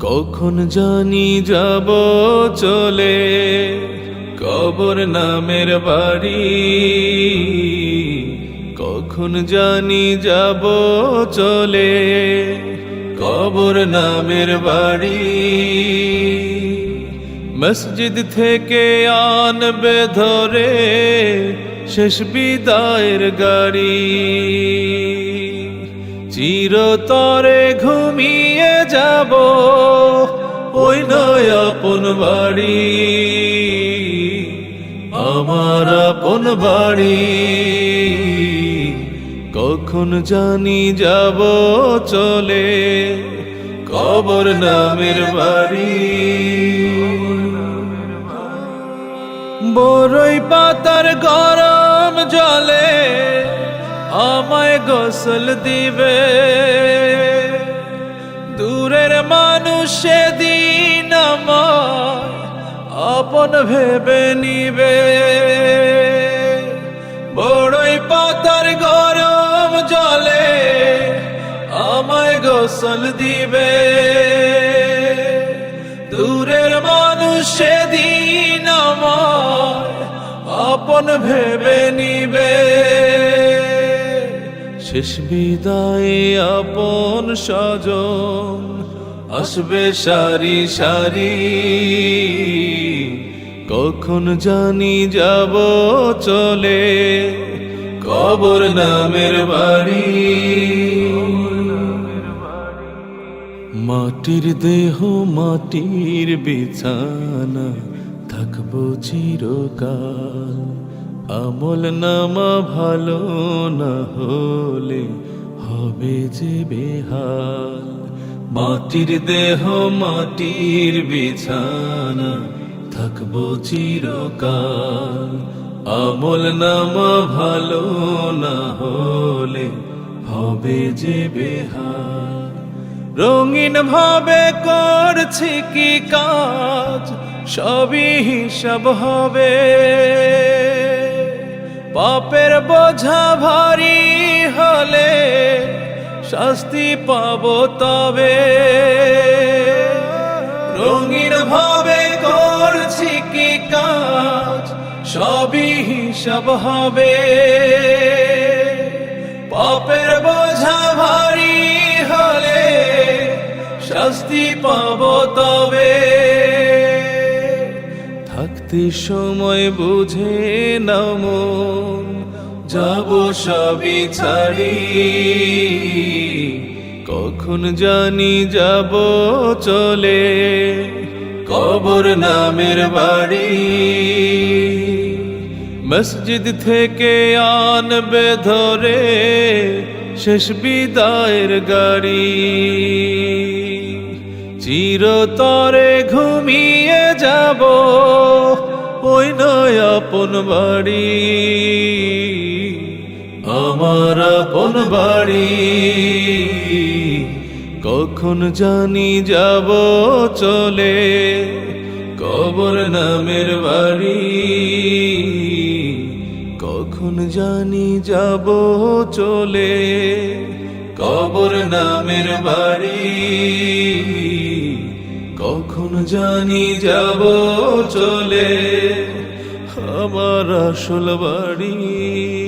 কখন জানি যাব চলে? কবর নামের বাড়ি। কখন জানি যাব চলে? কবর নামের বাড়ি। মসজিদ থেকে আনবে ধরে শেষ বিদায়ের গাড়ি। চিরতরে ঘুমিয়ে যাব ওই নয় আপন বাড়ি। আমার আপন বাড়ি। কখন জানি যাব চলে কবর নামের বাড়ি। বড়ই পাতার গরম জলে আমায় গোসল দিবে। দূরের মানুষ দিন আপন ভেবে নিবে। বড়ই পাতার গরম জলে আমায় গোসল দিবে। দূরের মানুষ দিন আপন ভেবে নিবে। শেষ বিদায়ে আপন স্বজন আসবে সারি সারি। কখন জানি যাব চলে, কবর নামের বাড়ি। মাটির দেহ, মাটির বিছানা থাকব চিরকাল। আমল নামা ভালো না হলে হবে যে বেহাল। মাটির দেহ মাটির বিছানা, থাকব চিরকাল। আমল নামা ভালো না হলে হবে যে বেহাল। রঙিন ভাবে করছি কি কাজ, সবই হিসাব হবে। পাপের বোঝা ভারী হলে শাস্তি পাব তবে। রঙিন ভাবে করছি কি কাজ, সবই হিসাব হবে। পাপের বোঝা ভারী হলে শাস্তি পাব তবে। থাকতে সময় বুঝে নামন যাব সবই ছাড়ি। কখন জানি যাব চলে, কবর নামের বাড়ি। মসজিদ থেকে আনবে ধরে শেষ বিদায়ের গাড়ি। চিরতরে ঘুমিয়ে যাব ওই নয় আপন বাড়ি। আমার আপন বাড়ি। কখন জানি যাব চলে, কবর নামের বাড়ি। কখন জানি যাব চলে, কবর নামের বাড়ি। কখন জানি যাব চলে আমার আসল বাড়ি।